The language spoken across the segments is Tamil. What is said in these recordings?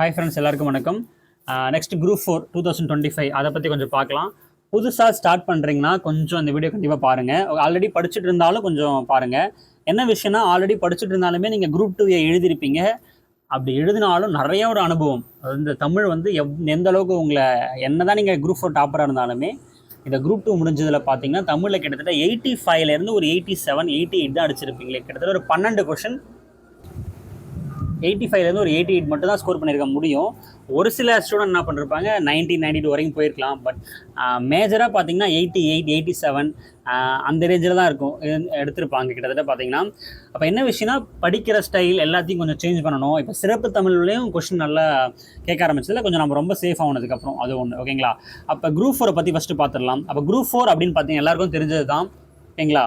ஹாய் ஃப்ரெண்ட்ஸ் எல்லாருக்கும் வணக்கம். Next group four two thousand twenty five அதை பற்றி கொஞ்சம் பார்க்கலாம். புதுசாக ஸ்டார்ட் பண்ணுறீங்கன்னா கொஞ்சம் அந்த வீடியோ கண்டிப்பாக பாருங்கள் ஆல்ரெடி படிச்சுட்டு இருந்தாலும் கொஞ்சம் பாருங்கள் என்ன விஷயம்னா ஆல்ரெடி படிச்சுட்டு இருந்தாலுமே நீங்கள் குரூப் டூ எழுதியிருப்பீங்க. அப்படி எழுதினாலும் நிறைய ஒரு அனுபவம். அது இந்த தமிழ் வந்து எவ் எந்த அளவுக்கு உங்களை என்ன தான் நீங்கள் குரூப் ஃபோர் டாப்பராக இருந்தாலுமே இந்த குரூப் டூ முடிஞ்சதில் பார்த்தீங்கன்னா தமிழில் கிட்டத்தட்ட எயிட்டி ஃபைவ்லேருந்து ஒரு எயிட்டி செவன் எயிட்டி எயிட் தான் அடிச்சிருப்பீங்களே. கிட்டத்தட்ட ஒரு பன்னெண்டு கொஷின் எயிட்டி ஃபைவ்லேருந்து ஒரு எயிட்டி எயிட் மட்டும் தான் ஸ்கோர் பண்ணியிருக்க முடியும். ஒரு சில ஸ்டூடெண்ட் என்ன பண்ணிருப்பாங்க? நைன்டி நைன்டி டூ வரைக்கும் போயிருக்கலாம். பட் மேஜராக பார்த்தீங்கன்னா எயிட்டி எயிட் எயிட்டி செவன் அந்த ரேஞ்சில் தான் இருக்கும். எடுத்திருப்பாங்க கிட்டத்தட்ட பார்த்தீங்கன்னா அப்போ என்ன விஷயம்னா படிக்கிற ஸ்டைல் எல்லாத்தையும் கொஞ்சம் சேஞ்ச் பண்ணணும். இப்போ சிறப்பு தமிழ்லையும் கொஷின் நல்லா கேட்க ஆரம்பிச்சதில் கொஞ்சம் நம்ம ரொம்ப சேஃப் ஆனதுக்கப்புறம் அது ஒன்று ஓகேங்களா அப்போ குரூப் ஃபோரை பற்றி ஃபஸ்ட்டு பார்த்துடலாம் அப்போ குரூப் ஃபோர் அப்படின்னு பார்த்தீங்கன்னா எல்லாருக்கும் தெரிஞ்சது தான் ஓகேங்களா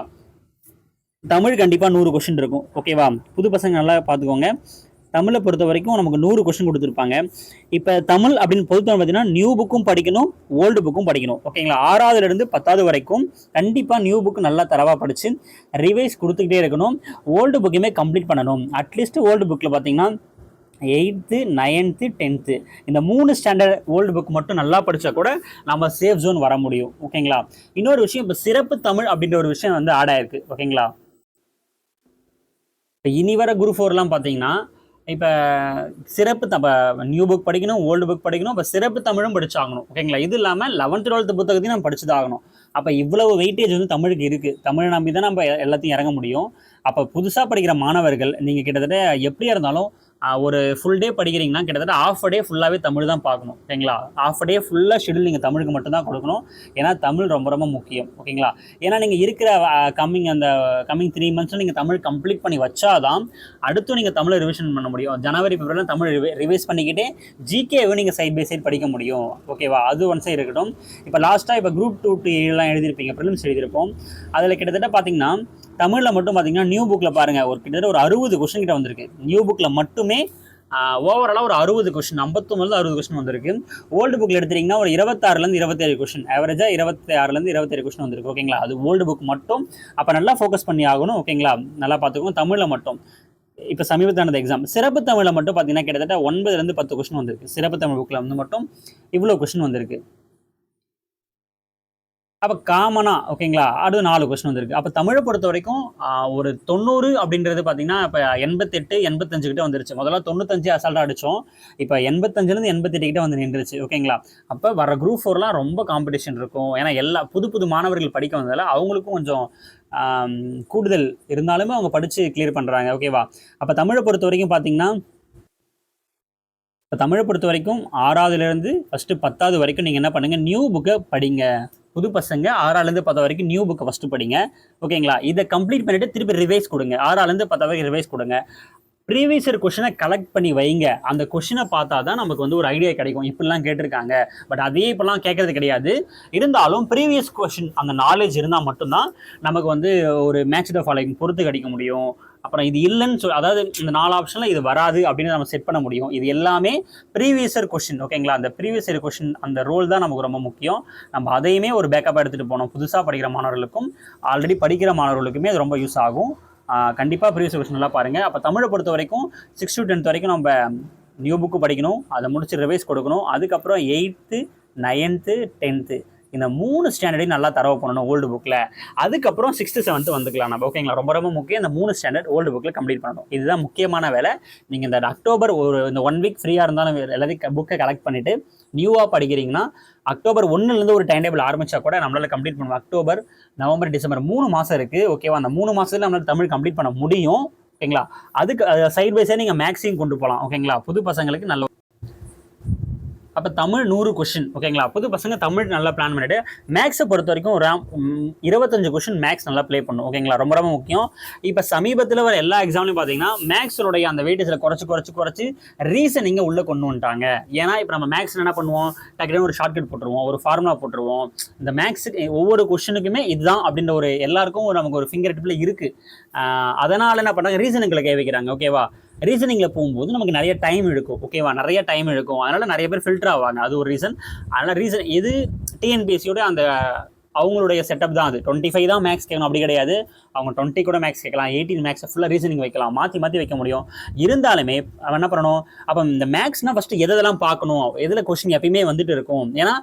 தமிழ் கண்டிப்பாக நூறு கொஷின் இருக்கும். ஓகேவா புது பசங்க நல்லா பார்த்துக்கோங்க தமிழை பொறுத்த வரைக்கும் நமக்கு நூறு கொஸ்டின் கொடுத்துருப்பாங்க. இப்போ தமிழ் அப்படின்னு பொறுத்தவரை பார்த்தீங்கன்னா நியூ புக்கும் படிக்கணும் ஓல்டு புக்கும் படிக்கணும். ஓகேங்களா ஆறாவதுலேருந்து பத்தாவது வரைக்கும் கண்டிப்பாக நியூ புக் நல்லா தரவாக படித்து ரிவைஸ் கொடுத்துக்கிட்டே இருக்கணும். ஓல்டு புக்கையுமே கம்ப்ளீட் பண்ணணும். அட்லீஸ்ட் ஓல்டு புக்கில் பார்த்தீங்கன்னா எயித்து நைன்த்து டென்த்து இந்த மூணு ஸ்டாண்டர்ட் ஓல்டு புக் மட்டும் நல்லா படித்தா கூட நம்ம சேஃப் ஜோன் வர முடியும். ஓகேங்களா இன்னொரு விஷயம் இப்போ சிறப்பு தமிழ் அப்படின்ற ஒரு விஷயம் வந்து ஆட் ஆயிருக்கு. ஓகேங்களா இப்போ இனி வர குரூப் ஃபோர்லாம் பார்த்தீங்கன்னா இப்போ சிறப்பு த நியூ புக் படிக்கணும் ஓல்டு புக் படிக்கணும் இப்போ சிறப்பு தமிழும் படிச்சாகணும். ஓகேங்களா இது இல்லாமல் லெவன்த் டுவெல்த் புத்தகத்தையும் நம்ம படிச்சு ஆகணும் அப்போ இவ்வளவு வெயிட்டேஜ் வந்து தமிழுக்கு இருக்குது தமிழை நம்பி தான் நம்ம எல்லாத்தையும் இறங்க முடியும். அப்போ புதுசாக படிக்கிற மாணவர்கள் நீங்கள் கிட்டத்தட்ட எப்படியா இருந்தாலும் ஒரு ஃபுல் டே படிக்கிறீங்கன்னா கிட்டத்தட்ட ஆஃப் டே ஃபுல்லாகவே தமிழ் தான் பார்க்கணும் ஓகேங்களா ஆஃப் டே ஃபுல்லாக ஷெடியூல் நீங்கள் தமிழுக்கு மட்டும்தான் கொடுக்கணும். ஏன்னா தமிழ் ரொம்ப ரொம்ப முக்கியம் ஓகேங்களா? ஏன்னா நீங்கள் இருக்கிற கம்மிங் அந்த கம்மிங் த்ரீ மந்த்ஸில் நீங்கள் தமிழ் கம்ப்ளீட் பண்ணி வச்சாதான் அடுத்து நீங்கள் தமிழை ரிவிஷன் பண்ண முடியும். ஜனவரி பிப்ரவரியில் தமிழ் ரிவைஸ் பண்ணிக்கிட்டே ஜிகேவை நீங்கள் சைட் பை சைட் படிக்க முடியும் ஓகேவா? அது ஒன் சைடு இருக்கட்டும். இப்போ லாஸ்ட்டாக இப்போ குரூப் டூ டூ எல்லாம் எழுதியிருப்பீங்க ப்ரிலிம்ஸ் எழுதியிருப்போம். அதில் கிட்டத்தட்ட பார்த்தீங்கன்னா தமிழில் மட்டும் பார்த்தீங்கன்னா நியூ புக்கில் பாருங்கள் ஒரு கிட்டத்தட்ட ஒரு அறுபது கொஷின் கிட்ட வந்திருக்கு. நியூ புக்கில் மட்டுமே ஓவராலாக ஒரு அறுபது கொஷின் ஐம்பத்தொம்பதுல அறுபது கொஷின் வந்திருக்கு. ஓல்டு புக்கில் எடுத்தீங்கன்னா ஒரு இருபத்தாறுலேருந்து இருபத்தேழு கொஷின் ஆவரேஜாக இருபத்தி ஆறுலேருந்து இருபத்தேழு கொஷின் வந்திருக்கு ஓகேங்களா அது ஓல்டு புக் மட்டும். அப்போ நல்லா ஃபோக்கஸ் பண்ணி ஆகணும் ஓகேங்களா நல்லா பார்த்துக்கணும் தமிழில் மட்டும். இப்போ சமீபத்தானது எக்ஸாம் சிறப்பு தமிழில் மட்டும் பார்த்தீங்கன்னா கிட்டத்தட்ட ஒன்பதுலேருந்து பத்து கொஷின் வந்திருக்கு. சிறப்பு தமிழ் புக்கில் வந்து மட்டும் இவ்வளோ கொஷின் வந்திருக்கு. அப்போ காமனாக ஓகேங்களா அது நாலு கொஸ்டின் வந்திருக்கு. அப்போ தமிழை பொறுத்த வரைக்கும் ஒரு தொண்ணூறு அப்படின்றது பார்த்தீங்கன்னா இப்போ எண்பத்தெட்டு எண்பத்தஞ்சு கிட்ட வந்துருச்சு. முதல்ல தொண்ணூத்தஞ்சு அசால்ட்டாக அடித்தோம் இப்போ எண்பத்தஞ்சுலேருந்து எண்பத்தெட்டு கிட்ட வந்து நின்றுச்சு ஓகேங்களா அப்போ வர குரூப் ஃபோர்லாம் ரொம்ப காம்படிஷன் இருக்கும். ஏன்னா எல்லா புது புது மாணவர்கள் படிக்க வந்ததால் அவங்களுக்கும் கொஞ்சம் கூடுதல் இருந்தாலுமே அவங்க படித்து கிளியர் பண்ணுறாங்க ஓகேவா அப்போ தமிழை பொறுத்த வரைக்கும் பார்த்தீங்கன்னா இப்போ தமிழை பொறுத்த வரைக்கும் ஆறாவதுலேருந்து ஃபஸ்ட்டு பத்தாவது வரைக்கும் நீங்கள் என்ன பண்ணுங்கள் நியூ புக்கை படிங்க. புது பசங்க ஆறாலேருந்து பத்து வரைக்கும் நியூ புக்கை ஃபஸ்ட்டு படிங்க. ஓகேங்களா இதை கம்ப்ளீட் பண்ணிவிட்டு திருப்பி ரிவைஸ் கொடுங்க. ஆறாலேருந்து பத்து வரைக்கும் ரிவைஸ் கொடுங்க. ப்ரீவியஸ் இயர் கொஷினை கலெக்ட் பண்ணி வைங்க. அந்த கொஷினை பார்த்தா தான் நமக்கு வந்து ஒரு ஐடியா கிடைக்கும். இப்படிலாம் கேட்டிருக்காங்க. பட் அதே இப்படிலாம் கேட்கறது கிடையாது. இருந்தாலும் ப்ரீவியஸ் கொஷின் அந்த நாலேஜ் இருந்தால் மட்டும்தான் நமக்கு வந்து ஒரு மேட்ச் த ஃபாலோயிங் பொறுத்து கிடைக்க முடியும். அப்புறம் இது இல்லைன்னு சொல் அதாவது இந்த நாலு ஆப்ஷனில் இது வராது அப்படின்னு நம்ம செட் பண்ண முடியும். இது எல்லாமே ப்ரீவியஸர் கொஷின் ஓகேங்களா அந்த ப்ரீவியஸர் கொஷின் அந்த ரோல் தான் நமக்கு ரொம்ப முக்கியம். நம்ம அதையுமே ஒரு பேக்கப்பாக எடுத்துகிட்டு போனோம். புதுசாக படிக்கிற மாணவர்களுக்கும் ஆல்ரெடி படிக்கிற மாணவர்களுக்குமே அது ரொம்ப யூஸ் ஆகும். கண்டிப்பாக ப்ரீவியஸ் கொஷின் நல்லா பாருங்கள் அப்போ தமிழை பொறுத்த வரைக்கும் சிக்ஸ் டு டென்த் வரைக்கும் நம்ம நியூ புக்கு படிக்கணும். அதை முடிச்சு ரிவைஸ் கொடுக்கணும். அதுக்கப்புறம் எயித்து நைன்த்து டென்த்து இந்த மூணு ஸ்டாண்டர்டையும் நல்லா தரவு பண்ணணும் ஓல்டு புக்கில் அதுக்கப்புறம் சிக்ஸ்த்து செவன்த்து வந்துக்கலாம் நம்ம. ஓகேங்களா ரொம்ப ரொம்ப முக்கியம். இந்த மூணு ஸ்டாண்டர்ட் ஓல்டு புக்கில் கம்ப்ளீட் பண்ணணும். இதுதான் முக்கியமான வேலை. நீங்கள் இந்த அக்டோபர் ஒரு இந்த ஒன் வீக் ஃப்ரீயாக இருந்தாலும் எல்லாத்தையும் புக்கை கலெக்ட் பண்ணிவிட்டு நியூவாக படிக்கிறீங்கன்னா அக்டோபர் ஒன்றுலேருந்து ஒரு டைம் டேபிள் ஆரம்பித்தா கூட நம்மளால் கம்ப்ளீட் பண்ணுவோம் அக்டோபர் நவம்பர் டிசம்பர் மூணு மாதம் இருக்குது ஓகேவா அந்த மூணு மாதத்துல நம்மளால தமிழ் கம்ப்ளீட் பண்ண முடியும். ஓகேங்களா அதுக்கு சைட் பை சைடு நீங்கள் மேக்ஸையும் கொண்டு போகலாம். ஓகேங்களா புது பசங்களுக்கு நல்ல அப்போ தமிழ் நூறு கொஷின் ஓகேங்களா புது பசங்க தமிழ் நல்லா பிளான் பண்ணிட்டு மேக்ஸை பொறுத்த வரைக்கும் ஒரு இருபத்தஞ்சு கொஷின் மேக்ஸ் நல்லா ப்ளே பண்ணும் ஓகேங்களா ரொம்ப ரொம்ப முக்கியம். இப்போ சமீபத்தில் வர எல்லா எக்ஸாம்லையும் பார்த்தீங்கன்னா மேக்ஸோடைய அந்த வெயிட்டேஜில் குறைச்சி குறைச்சி குறைச்சி ரீசனிங்கை உள்ளே கொண்டு வந்துட்டாங்க. ஏன்னா இப்போ நம்ம மேக்ஸ் என்ன பண்ணுவோம்? டக்குனு ஒரு ஷார்ட்கட் போட்டுருவோம் ஒரு ஃபார்முலா போட்டுருவோம். இந்த மேக்ஸுக்கு ஒவ்வொரு கொஷினுக்குமே இதுதான் அப்படின்ற ஒரு எல்லாருக்கும் ஒரு நமக்கு ஒரு ஃபிங்கர் டிப்பில் இருக்குது அதனால் என்ன பண்ணுறாங்க ரீசனுங்களை கே வைக்கிறாங்க ஓகேவா ரீசனிங்கில் போகும்போது நமக்கு நிறைய டைம் எடுக்கும். ஓகேவா நிறைய டைம் எடுக்கும். அதனால் நிறைய பேர் ஃபில்டர் ஆவாங்க. அது ஒரு ரீசன் அதனால் ரீசன் எது டிஎன்பிஎஸ்சியோட அந்த அவங்களுடைய செட்டப் தான் அது. டுவெண்ட்டி ஃபைவ் தான் மேக்ஸ் கேட்கணும் அப்படி கிடையாது. அவங்க டுவெண்ட்டி கூட மேக்ஸ் கேட்கலாம் எயிட்டீன் மேக்ஸை ஃபுல்லாக ரீசனிங் வைக்கலாம். மாற்றி மாற்றி வைக்க முடியும். இருந்தாலுமே அவன் என்ன பண்ணணும்? அப்போ இந்த மேக்ஸ்னால் ஃபஸ்ட்டு எதெல்லாம் பார்க்கணும்? எதில் கொஷின் எப்பயுமே வந்துட்டு இருக்கும். ஏன்னா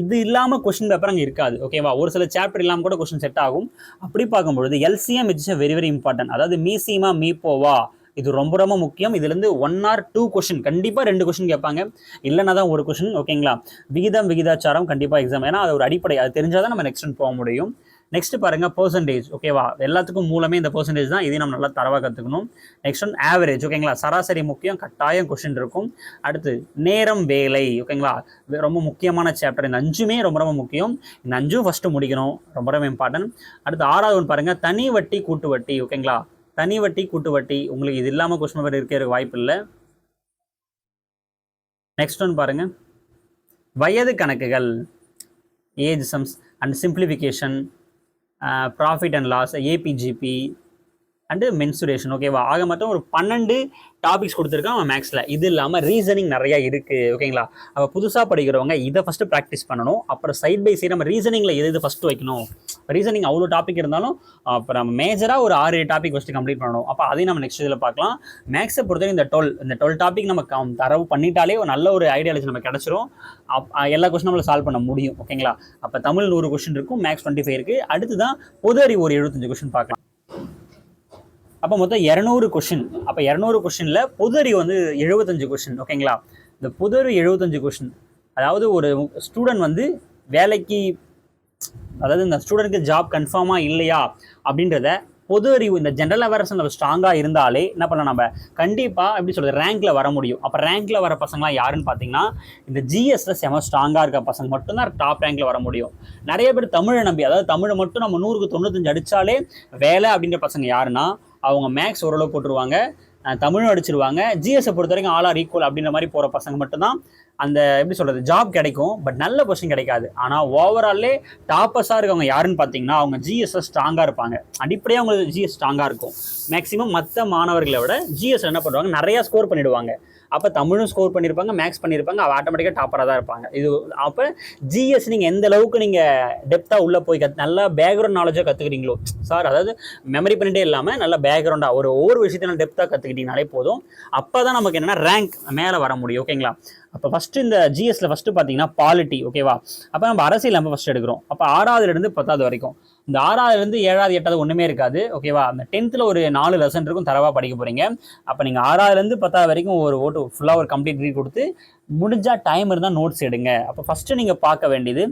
இது இல்லாமல் கொஷின் பேப்பர் அங்கே இருக்காது. ஓகேவா ஒரு சில சாப்டர் இல்லாமல் கூட கொஷின் செட் ஆகும். அப்படி பார்க்கும்பொழுது LCM it's very very important அதாவது மீசிமா மீப்போவா இது ரொம்ப ரொம்ப முக்கியம். இதுலேருந்து ஒன் ஆர் டூ கொஷின் கண்டிப்பாக ரெண்டு கொஷின் கேட்பாங்க. இல்லைன்னா தான் ஒரு கொஷின் ஓகேங்களா விகிதம் விகிதாச்சாரம் கண்டிப்பாக எக்ஸாம் ஏன்னா அது ஒரு அடிப்படை. அது தெரிஞ்சால் தான் நம்ம நெக்ஸ்ட் போக முடியும். நெக்ஸ்ட் பாருங்கள் பர்சன்டேஜ் ஓகேவா எல்லாத்துக்கும் மூலமே இந்த பர்சன்டேஜ் தான் இதையும் நம்ம நல்லா தரவாக கற்றுக்கணும் நெக்ஸ்ட் ஒன் ஆவரேஜ் ஓகேங்களா சராசரி முக்கியம் கட்டாயம் கொஷின் இருக்கும். அடுத்து நேரம் வேலை ஓகேங்களா ரொம்ப முக்கியமான சாப்டர் இந்த அஞ்சுமே ரொம்ப ரொம்ப முக்கியம். இந்த அஞ்சும் ஃபஸ்ட்டு முடிக்கணும். ரொம்ப ரொம்ப இம்பார்ட்டன்ட் அடுத்து ஆறாவது ஒன்று பாருங்கள் தனி வட்டி கூட்டு வட்டி ஓகேங்களா தனி வட்டி கூட்டு வட்டி. உங்களுக்கு இது இல்லாமல் கொஸ்டின் பேப்பர் இருக்கிற வாய்ப்பு இல்லை. நெக்ஸ்ட் ஒன் பாருங்க. வயது கணக்குகள் age sums and simplification profit and loss AP GP and mensuration ஓகேவா ஆக மொத்தம் ஒரு பன்னெண்டு டாபிக்ஸ் கொடுத்துருக்கான் அவன் மேக்ஸில் இது இல்லாமல் ரீசனிங் நிறையா இருக்குது ஓகேங்களா அப்போ புதுசாக படிக்கிறவங்க இதை ஃபஸ்ட்டு ப்ராக்டிஸ் பண்ணணும். அப்புறம் சைட் பை சைடு நம்ம ரீசனிங்கில் எது இது ஃபஸ்ட்டு வைக்கணும்? ரீசனிங் அவ்வளோ டாபிக் இருந்தாலும் அப்புறம் நம்ம மேஜராக ஒரு ஆறு டாபிக் ஃபஸ்ட்டு கம்ப்ளீட் பண்ணணும். அப்போ அதையும் நம்ம நெக்ஸ்ட் இதில் பார்க்கலாம். மேக்ஸை பொறுத்தவரைக்கும் இந்த டுவெல் இந்த டுவெல் டாபிக் நம்ம கம்- தரவு பண்ணிட்டாலே ஒரு நல்ல ஒரு ஐடியாலஜி நம்ம கிடச்சிரும். அப் எல்லா கொஸ்டின் நம்மள சால்வ் பண்ண முடியும். ஓகேங்களா அப்போ தமிழ் நூறு கொஸ்டின் இருக்கும் மேக்ஸ் டுவெண்ட்டி ஃபைவ் இருக்குது அடுத்து தான் பொது அறிவு ஒரு எழுபத்தஞ்சு கொஸ்டின் பார்க்கலாம். அப்போ மொத்தம் இரநூறு கொஷின் அப்போ இரநூறு கொஷினில் பொது அறிவு வந்து எழுபத்தஞ்சு கொஷின் ஓகேங்களா இந்த பொது எழுபத்தஞ்சு கொஷின் அதாவது ஒரு ஸ்டூடெண்ட் வந்து வேலைக்கு அதாவது இந்த ஸ்டூடெண்ட்க்கு ஜாப் கன்ஃபார்மாக இல்லையா அப்படின்றத பொது அறிவு இந்த ஜென்ரல் அவேர்னஸ் நம்ம ஸ்ட்ராங்காக இருந்தாலே என்ன பண்ணலாம் நம்ம? கண்டிப்பாக எப்படி சொல்கிறது ரேங்க்கில் வர முடியும். அப்போ ரேங்க்கில் வர பசங்களாம் யாருன்னு பார்த்தீங்கன்னா இந்த ஜிஎஸ்ல செம ஸ்ட்ராங்காக இருக்க பசங்க மட்டும்தான் டாப் ரேங்க்கில் வர முடியும். நிறைய பேர் தமிழை நம்பி அதாவது தமிழை மட்டும் நம்ம நூறுக்கு தொண்ணூத்தஞ்சு அடித்தாலே வேலை அப்படின்ற பசங்க யாருன்னா அவங்க மேக்ஸ் ஓரளவு போட்டுருவாங்க தமிழும் அடிச்சிருவாங்க ஜிஎஸ்ஸை பொறுத்த வரைக்கும் ஆல் ஆர் ஈக்குவல் அப்படின்ற மாதிரி போகிற பசங்க மட்டும்தான் அந்த எப்படி சொல்கிறது ஜாப் கிடைக்கும் பட் நல்ல பொசிஷன் கிடைக்காது. ஆனால் ஓவராலே டாப்பஸாக இருக்கவங்க யாருன்னு பார்த்தீங்கன்னா அவங்க ஜிஎஸ்ஸை ஸ்ட்ராங்காக இருப்பாங்க. அடிப்படையாக அவங்களுக்கு ஜிஎஸ் ஸ்ட்ராங்காக இருக்கும். மேக்ஸிமம் மற்ற மாணவர்களை விட ஜிஎஸ் என்ன பண்ணுவாங்க நிறையா ஸ்கோர் பண்ணிவிடுவாங்க அப்போ தமிழும் ஸ்கோர் பண்ணியிருப்பாங்க மேக்ஸ் பண்ணியிருப்பாங்க அவள் ஆட்டோமேட்டிக்காக டாப்பராக தான் இருப்பாங்க. இது அப்போ ஜிஎஸ் நீங்கள் எந்த அளவுக்கு நீங்கள் டெப்த்தாக உள்ளே போய் கத் நல்லா பேக்ரவுண்ட் நாலேஜாக கற்றுக்குறீங்களோ சார் அதாவது மெமரி பண்ணிட்டே இல்லாமல் நல்லா பேக்ரவுண்டாக ஒரு ஒவ்வொரு விஷயத்தையும் டெப்த்தாக கற்றுக்கிட்டீங்கனாலே போதும். அப்போ தான் நமக்கு என்னென்னா ரேங்க் மேலே வர முடியும் ஓகேங்களா அப்போ ஃபஸ்ட்டு இந்த ஜிஎஸ்ல ஃபஸ்ட்டு பார்த்தீங்கன்னா பாலிட்டி ஓகேவா அப்போ நம்ம அரசியல் நம்ம ஃபஸ்ட் எடுக்கிறோம். அப்போ ஆறாவதுலேருந்து பத்தாவது வரைக்கும். இந்த ஆறாவதுலேருந்து ஏழாவது எட்டாவது ஒன்றுமே இருக்காது. ஓகேவா அந்த டென்த்தில் ஒரு நாலு லெசன் இருக்கும் தரவாக படிக்க போகிறீங்க அப்போ நீங்கள் ஆறாவதுலேருந்து பத்தாவது வரைக்கும் ஒரு ஓட்டு ஃபுல்லாக ஒரு கம்ப்ளீட் ரீட் கொடுத்து முடிஞ்சால் டைம் இருந்தால் நோட்ஸ் எடுங்க. அப்போ ஃபஸ்ட்டு நீங்கள் பார்க்க வேண்டியது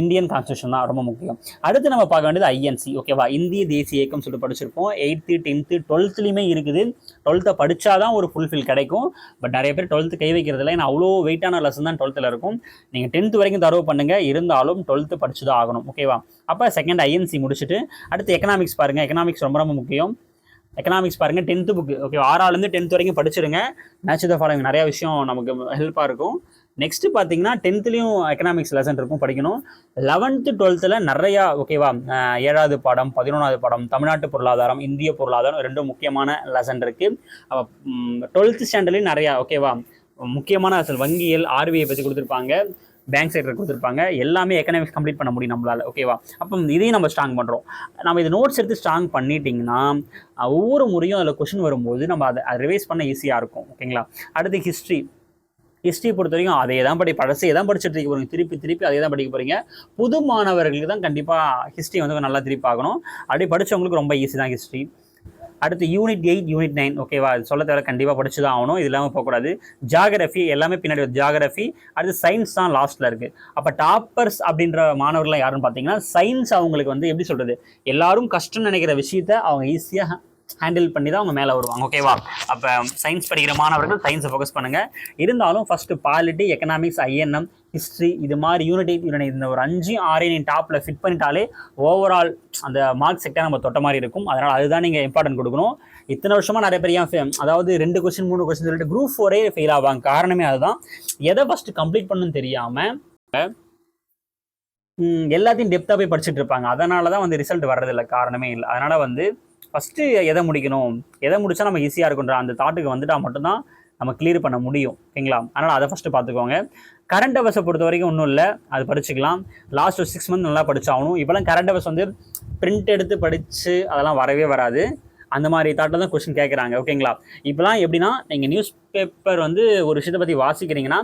இந்தியன் கான்ஸ்டியூஷன் தான் ரொம்ப முக்கியம். அடுத்து நம்ம பார்க்க வேண்டியது ஐஎன்சி ஓகேவா இந்திய தேசிய இயக்கம் சொல்லிட்டு படிச்சிருப்போம். எயித்து டென்த்து டுவெல்த்துலேயுமே இருக்குது. டுவெல்த்தை படிச்சாதான் ஒரு ஃபுல்ஃபில் கிடைக்கும். பட் நிறைய பேர் டுவெல்த்து கை வைக்கிறதுல ஏன்னா அவ்வளோ வெயிட்டான லெசன் தான் டுவெல்த்தில் இருக்கும். நீங்கள் டென்த்து வரைக்கும் தரவு பண்ணுங்கள் இருந்தாலும் டுவெல்த்து படிச்சு தான் ஆகணும் ஓகேவா அப்போ செகண்ட் ஐஎன்சி முடிச்சுட்டு அடுத்து எக்கனாமிக்ஸ் பாருங்கள் எக்கனாமிக்ஸ் ரொம்ப ரொம்ப முக்கியம். எக்கனாமிக்ஸ் பாருங்கள் டென்த்து புக்கு ஓகே ஆறாலேருந்து டென்த் வரைக்கும் படிச்சிருங்க. மேட்ச் த ஃபாலோவிங் நிறையா விஷயம் நமக்கு ஹெல்ப்பாக இருக்கும். நெக்ஸ்ட் பார்த்தீங்கன்னா டென்த்துலேயும் எக்கனாமிக்ஸ் லெசன் இருக்கும் படிக்கணும். லெவன்த்து டுவெல்த்தில் நிறையா ஓகேவா ஏழாவது பாடம் பதினொன்றாவது பாடம் தமிழ்நாட்டு பொருளாதாரம் இந்திய பொருளாதாரம் ரெண்டும் முக்கியமான லெசன் இருக்குது அப்போ டுவெல்த்து ஸ்டாண்டர்ட்லேயும் நிறையா ஓகேவா முக்கியமான லெசன் வங்கியல் ஆர்பிஐ பற்றி கொடுத்துருப்பாங்க பேங்க் சைடில் கொடுத்துருப்பாங்க. எல்லாமே எக்கனாமிக்ஸ் கம்ப்ளீட் பண்ண முடியும் நம்மளால் ஓகேவா அப்போ இதையும் நம்ம ஸ்ட்ராங் பண்ணுறோம் நம்ம இது நோட்ஸ் எடுத்து ஸ்ட்ராங் பண்ணிட்டீங்கன்னா ஒவ்வொரு முறையும் அதில் கொஷின் வரும்போது நம்ம அதை ரிவைஸ் பண்ண ஈஸியாக இருக்கும் ஓகேங்களா அடுத்து ஹிஸ்ட்ரி ஹிஸ்ட்ரி பொறுத்த வரைக்கும் அதே தான் படி பழசே தான் படிச்சுட்டு இருக்க போகிறீங்க திருப்பி திருப்பி அதே தான் படிக்க போகிறீங்க புது மாணவர்களுக்கு தான் கண்டிப்பாக ஹிஸ்ட்ரி வந்து நல்லா திருப்பி ஆகணும் அப்படி படிச்சவங்களுக்கு ரொம்ப ஈஸி தான் ஹிஸ்ட்ரி அடுத்து யூனிட் எயிட் யூனிட் நைன் ஓகேவா அது சொல்ல தேவை கண்டிப்பாக படிச்சு தான் ஆகணும். இது இல்லாமல் போகக்கூடாது. ஜாகிரஃபி எல்லாமே பின்னாடி வருது ஜாகிரஃபி அடுத்து சயின்ஸ் தான் லாஸ்ட்டில் இருக்குது அப்போ டாப்பர்ஸ் அப்படின்ற மாணவர்கள்லாம் யாருன்னு பார்த்தீங்கன்னா சயின்ஸ் அவங்களுக்கு வந்து எப்படி சொல்கிறது எல்லாரும் கஷ்டம்னு நினைக்கிற விஷயத்த அவங்க ஈஸியாக ஹேண்டில் பண்ணி தான் அவங்க மேலே வருவாங்க ஓகேவா அப்போ சயின்ஸ் படிக்கிற மாணவர்கள் சயின்ஸை ஃபோக்கஸ் பண்ணுங்கள் இருந்தாலும் first polity economics INM history இது மாதிரி யூனிட்டி யூனிட் இந்த ஒரு அஞ்சு ஆறையும் நீ டாப்பில் ஃபிட் பண்ணிட்டாலே ஓவரால் அந்த மார்க் செக்டாக நம்ம தொட்ட மாதிரி இருக்கும். அதனால் அதுதான் நீங்கள் இம்பார்ட்டன்ட் கொடுக்கணும். இத்தனை வருஷமாக நிறைய பேர் ஏன் அதாவது ரெண்டு கொஸ்டின் மூணு கொஸ்டின் சொல்லிட்டு குரூப் ஃபோரே ஃபெயில் ஆவாங்க. காரணமே அதுதான். எதை ஃபஸ்ட்டு கம்ப்ளீட் பண்ணுன்னு தெரியாமல் எல்லாத்தையும் டெப்த்தாக போய் படிச்சுட்டு இருப்பாங்க. அதனால தான் வந்து ரிசல்ட் வர்றதில்ல. காரணமே இல்லை. அதனால் வந்து ஃபஸ்ட்டு எதை முடிக்கணும்? எதை முடித்தா நம்ம ஈஸியாக இருக்குன்ற அந்த தாட்டுக்கு வந்துட்டால் மட்டும்தான் நம்ம கிளியர் பண்ண முடியும். ஓகேங்களா? அதனால் அதை ஃபஸ்ட்டு பார்த்துக்கோங்க. கரண்ட் அவர்ஸை பொறுத்த வரைக்கும் ஒன்றும் இல்லை. அது படிச்சுக்கலாம். லாஸ்ட் ஒரு சிக்ஸ் மந்த் நல்லா படிச்சாகணும். இப்போலாம் கரண்ட் அவர்ஸ் வந்து பிரிண்ட் எடுத்து படித்து அதெல்லாம் வரவே வராது. அந்த மாதிரி தாட்டில் தான் கொஸ்டின் கேட்குறாங்க ஓகேங்களா இப்போலாம் எப்படின்னா நீங்கள் நியூஸ் பேப்பர் வந்து ஒரு விஷயத்தை பற்றி வாசிக்கிறீங்கன்னா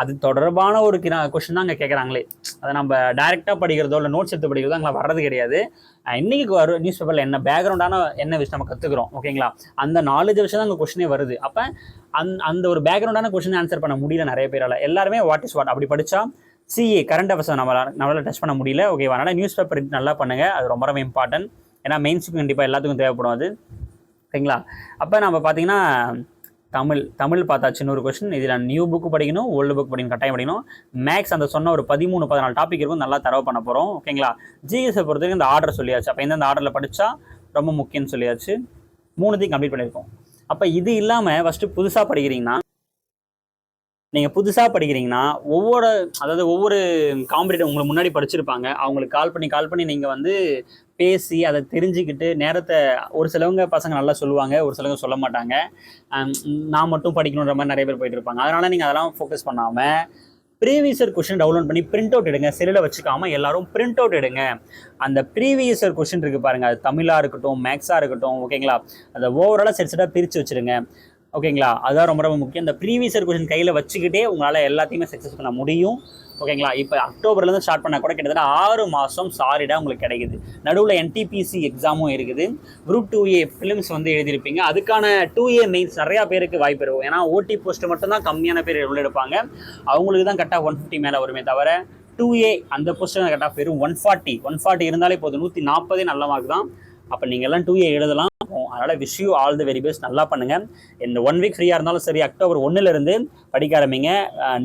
அது தொடர்பான ஒரு கொஸ்டின் தான் அங்கே கேட்குறாங்களே அதை நம்ம டைரெக்டாக படிக்கிறதோ இல்லை நோட்ஸ் எடுத்து படிக்கிறதோ அங்கே வர்றது கிடையாது. இன்றைக்கி வரும் நியூஸ் பேப்பரில் என்ன பேக்ரவுண்டான என்ன விஷயம் நம்ம கற்றுக்குறோம் ஓகேங்களா அந்த நாலேஜ் விஷயம் தான் அங்கே கொஷினே வருது. அப்போ அந் அந்த ஒரு பேக்ரவுண்டான கொஷினை ஆன்சர் பண்ண முடியல நிறைய பேரால். எல்லாருமே வாட் இஸ் வாட் அப்படி படித்தா சிஏ கரண்ட் அஃபேர்ஸ் நம்மளால் நம்மளால் டச் பண்ண முடியல. ஓகேவா அதனால் நியூஸ் பேப்பர் நல்லா பண்ணுங்கள் அது ரொம்ப ரொம்ப இம்பார்ட்டன்ட் ஏன்னா மெயின்ஸுக்கு கண்டிப்பாக எல்லாத்துக்கும் தேவைப்படும் அது. சரிங்களா? அப்போ நம்ம பார்த்தீங்கன்னா தமிழ் தமிழ் பார்த்தாச்சு இன்னொரு கொஸ்டின் இதில் நியூ புக்கு படிக்கணும் ஓல்டு புக் படிக்கணும் கட்டாயம் படிக்கணும். மேக்ஸ் அந்த சொன்ன ஒரு பதிமூணு பதினாலு டாபிக் இருக்கும். நல்லா தரவு பண்ண போகிறோம் ஓகேங்களா? ஜிஎஸை பொறுத்த வரைக்கும் இந்த ஆர்டர் சொல்லியாச்சு. அப்போ எந்தெந்த ஆர்டரில் படித்தா ரொம்ப முக்கியம்னு சொல்லியாச்சு. மூணுத்தையும் கம்ப்ளீட் பண்ணியிருக்கோம். அப்போ இது இல்லாமல் ஃபஸ்ட்டு புதுசாக படிக்கிறீங்கன்னா நீங்கள் புதுசாக படிக்கிறீங்கன்னா ஒவ்வொரு அதாவது ஒவ்வொரு காம்படிட்டர் உங்களுக்கு முன்னாடி படிச்சிருப்பாங்க. அவங்களுக்கு கால் பண்ணி கால் பண்ணி நீங்கள் வந்து பேசி அதை தெரிஞ்சுக்கிட்டு நேரத்தை ஒரு சிலவங்க பசங்க நல்லா சொல்லுவாங்க ஒரு சிலவங்க சொல்ல மாட்டாங்க. நான் மட்டும் படிக்கணுன்ற மாதிரி நிறைய பேர் போயிட்டு இருப்பாங்க. அதனால் நீங்கள் அதெல்லாம் ஃபோக்கஸ் பண்ணாமல் ப்ரீவியஸர் கொஷின் டவுன்லோட் பண்ணி பிரிண்ட் அவுட் எடுங்க. செல்லில் வச்சுக்காம எல்லாரும் பிரிண்ட் அவுட் எடுங்க. அந்த ப்ரீவியஸர் கொஷின் இருக்குது பாருங்கள் அது தமிழாக இருக்கட்டும் மேக்ஸாக இருக்கட்டும் ஓகேங்களா அதை ஓவராலாக செட் செட்டாக பிரித்து வச்சுருங்க. ஓகேங்களா? அதுதான் ரொம்ப ரொம்ப முக்கியம். இந்த ப்ரீவியஸர் கொஷின் கையில் வச்சுக்கிட்டே உங்களால் எல்லாத்தையுமே சக்ஸஸ் பண்ண முடியும். ஓகேங்களா? இப்போ அக்டோபர்லேருந்து ஸ்டார்ட் பண்ணால் கூட கிட்டத்தட்ட ஆறு மாதம் சாரிடாக உங்களுக்கு கிடைக்குது. நடுவில் என்டிபிசி எக்ஸாமும் இருக்குது. குரூப் டூ ஏ ஃபிலிம்ஸ் வந்து எழுதியிருப்பீங்க. அதுக்கான டூ ஏ மெயின்ஸ் நிறையா பேருக்கு வாய்ப்பு இருக்கும். ஏன்னா ஓடி போஸ்ட் மட்டும்தான் கம்மியான பேர் உள்ள எடுப்பாங்க. அவங்களுக்கு தான் கரெக்டாக ஒன் ஃபிஃப்டி மேலே வருமே தவிர டூ ஏ அந்த போஸ்ட்டு கரெக்டாக பேரும் ஒன் ஃபார்ட்டி ஒன் ஃபார்ட்டி இருந்தாலே போதும். நூற்றி நாற்பதே நல்ல மார்க் தான். அப்போ நீங்கள்லாம் டூ ஏ எழுதலாம். அதனால் wish you all the very best நல்லா பண்ணுங்கள் இந்த ஒன் வீக் ஃப்ரீயாக இருந்தாலும் சரி அக்டோபர் ஒன்றுலேருந்து படிக்க ஆரம்பிங்க.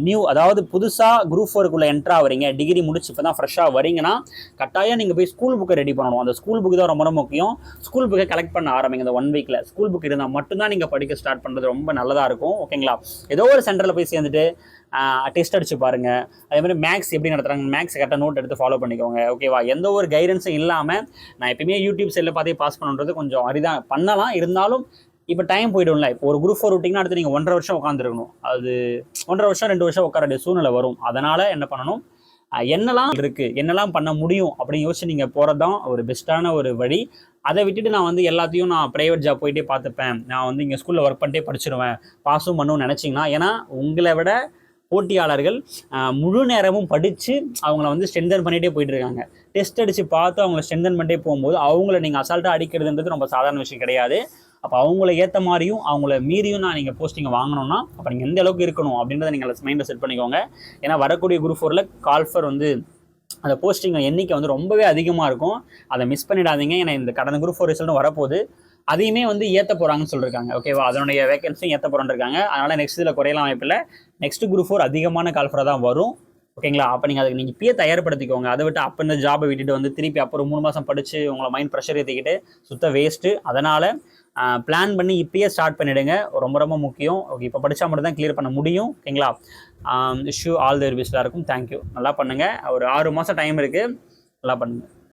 நியூ அதாவது புதுசாக குரூப் ஃபோருக்குள்ளே என்ட்ரு வரீங்க. டிகிரி முடிச்சு இப்போ தான் ஃப்ரெஷ்ஷாக வரீங்கன்னா கட்டாயம் நீங்கள் போய் ஸ்கூல் புக்கை ரெடி பண்ணணும். அந்த ஸ்கூல் புக்கு தான் ரொம்ப ரொம்ப முக்கியம். ஸ்கூல் புக்கை கலெக்ட் பண்ண ஆரம்பிங்க. இந்த ஒன் வீக்கில் ஸ்கூல் புக் இருந்தால் மட்டும்தான் நீங்கள் படிக்க ஸ்டார்ட் பண்ணுறது ரொம்ப நல்லதாக இருக்கும். ஓகேங்களா ஏதோ ஒரு சென்டரில் போய் சேர்ந்துட்டு டெஸ்ட் அடிச்சு பாருங்க. அதே மாதிரி மேக்ஸ் எப்படி நடத்துறாங்க? மேக்ஸ் கரெக்டாக நோட் எடுத்து ஃபாலோ பண்ணிக்கோங்க. ஓகேவா எந்த ஒரு கைடன்ஸும் இல்லாமல் நான் எப்பயுமே யூடியூப் செல்லில் பார்த்தே பாஸ் பண்ணுறது கொஞ்சம் அரிதான் பண்ணலாம். இருந்தாலும் இப்போ டைம் போய்டும்ல. இப்போ ஒரு குரூப் ஃபோர் விட்டிங்கன்னா அடுத்து நீங்கள் ஒன்றரை வருஷம் உட்காந்துருக்கணும் அது ஒன்றரை வருஷம் ரெண்டு வருஷம் உட்கார வேண்டிய சூழ்நிலை வரும். அதனால் என்ன பண்ணணும்? என்னெல்லாம் இருக்குது என்னெல்லாம் பண்ண முடியும்? அப்படின்னு யோசிச்சு நீங்கள் போகிறது தான் ஒரு பெஸ்ட்டான ஒரு வழி. அதை விட்டுட்டு நான் வந்து எல்லாத்தையும் நான் ப்ரைவேட் ஜாப் போயிட்டே பார்த்துப்பேன். நான் வந்து இங்கே ஸ்கூலில் ஒர்க் பண்ணிட்டே படிச்சிருவேன். பாஸும் பண்ணணும்னு நினச்சிங்கன்னா ஏன்னா உங்களை விட போட்டியாளர்கள் முழு நேரமும் படித்து அவங்கள வந்து ஸ்ட்ரென்தன் பண்ணிகிட்டே போயிட்டு இருக்காங்க. டெஸ்ட் அடித்து பார்த்து அவங்கள ஸ்ட்ரென்தன் பண்ணிட்டே போகும்போது அவங்கள நீங்கள் அசால்ட்டாக அடிக்கிறதுன்றது ரொம்ப சாதாரண விஷயம் கிடையாது. அப்போ அவங்கள ஏற்ற மாதிரியும் அவங்கள மீறியும் நான் நீங்கள் போஸ்டிங்கை வாங்கணும்னா அப்போ நீங்கள் எந்த அளவுக்கு இருக்கணும் அப்படின்றத நீங்கள் மைண்டில் செட் பண்ணிக்கோங்க. ஏன்னா வரக்கூடிய குரூப் ஃபோரில் கால்ஃபர் வந்து அந்த போஸ்டிங் எண்ணிக்கை வந்து ரொம்பவே அதிகமாக இருக்கும். அதை மிஸ் பண்ணிடாதீங்க. ஏன்னா இந்த கடந்த குரூப் ஃபோர் ரிசல்ட்டும் வரப்போகுது. அதையுமே வந்து ஏற்ற போகிறாங்கன்னு சொல்லியிருக்காங்க ஓகேவா அதனுடைய வேகன்சியும் ஏற்ற போகிறோன்னு இருக்காங்க. அதனால் நெக்ஸ்ட் இதில் குறையலாம் வாய்ப்பில்லை. நெக்ஸ்ட் குரூப் ஃபோர் அதிகமான கால்ஃபராக தான் வரும். ஓகேங்களா அப்போ நீங்கள் அதுக்கு நீங்கள் இப்பயே தயார்படுத்திக்கோங்க. அதை விட்டு அப்போ இந்த ஜாபை விட்டுட்டு வந்து திருப்பி அப்புறம் மூணு மாதம் படித்து உங்களை மைண்ட் ப்ரெஷர் ஏற்றிக்கிட்டு சுத்த வேஸ்ட்டு அதனால் பிளான் பண்ணி இப்பயே ஸ்டார்ட் பண்ணிவிடுங்க ரொம்ப ரொம்ப முக்கியம். ஓகே இப்போ படித்தா மட்டும் தான் கிளியர் பண்ண முடியும். ஓகேங்களா இஷ்யூ ஆல் த ரிவிஸ்டாக இருக்கும் தேங்க்யூ நல்லா பண்ணுங்கள் ஒரு ஆறு மாதம் டைம் இருக்குது நல்லா பண்ணுங்கள்